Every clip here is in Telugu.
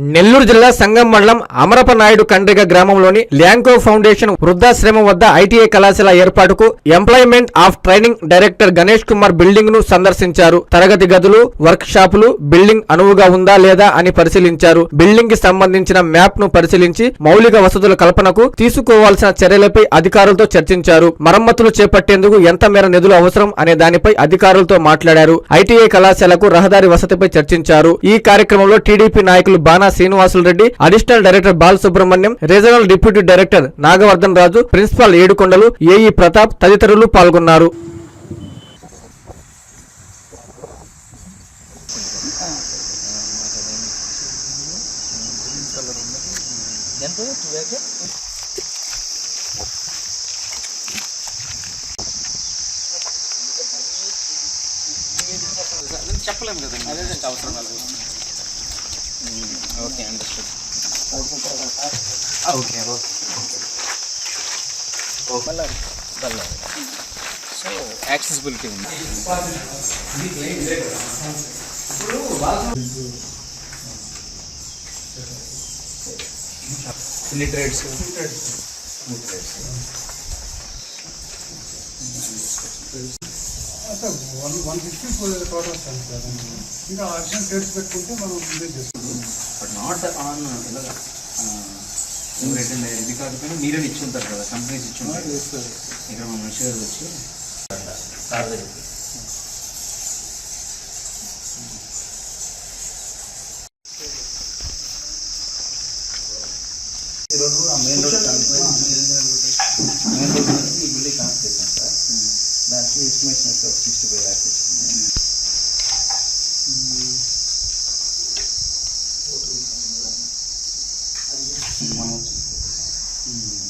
నెల్లూరు జిల్లా సంగం మండలం అమరపనాయుడు కండ్రిగ గ్రామంలోని ల్యాంకో ఫౌండేషన్ వృద్ధాశ్రమం వద్ద ఐటీఐ కళాశాల ఏర్పాటుకు employment of training director Ganesh Kumar బిల్డింగ్ను సందర్శించారు. తరగతి గదులు వర్క్ షాపులు బిల్డింగ్ అనువుగా ఉందా లేదా అని పరిశీలించారు. బిల్డింగ్కి సంబంధించిన మ్యాప్ను పరిశీలించి మౌలిక వసతుల కల్పనకు తీసుకోవాల్సిన చర్యలపై అధికారులతో చర్చించారు. మరమ్మతులు చేపట్టేందుకు ఎంత మేర నిధులు అవసరం అనే దానిపై అధికారులతో మాట్లాడారు. ఐటీఐ కళాశాలకు రహదారి వసతిపై చర్చించారు. ఈ కార్యక్రమంలో టీడీపీ నాయకులు Bana Srinivasulu Reddy additional director Balasubrahmanyam regional deputy director Nagavardhan Raju principal Edukondalu AE Pratap తదితరులు పాల్గొన్నారు. చెప్పలేము కదండి. అదే అవసరం okay understood okay okay Bellary Bellary so accessibility ఉంది ఎన్ని trades sir one one fifty total వస్తాను సార్ ఇంకా ఆక్సిజన్ రేట్స్ పెట్టుకుంటే మనం ఇదే చేస్తాం బట్ నాట్ ఆన్ రిటర్న్ ఇది కాకపోయినా మీరే ఇచ్చి ఉంటారు కదా కంపెనీస్ ఇచ్చి ఉంటారు ఇక్కడ మన మనిషి గారు వచ్చి సార్ దగ్గరికి ఈరోజు ఆ main road wanted to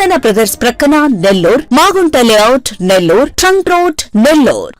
స్పందన బ్రదర్స్ ప్రక్కన Nellore Magunta layout Nellore trunk road Nellore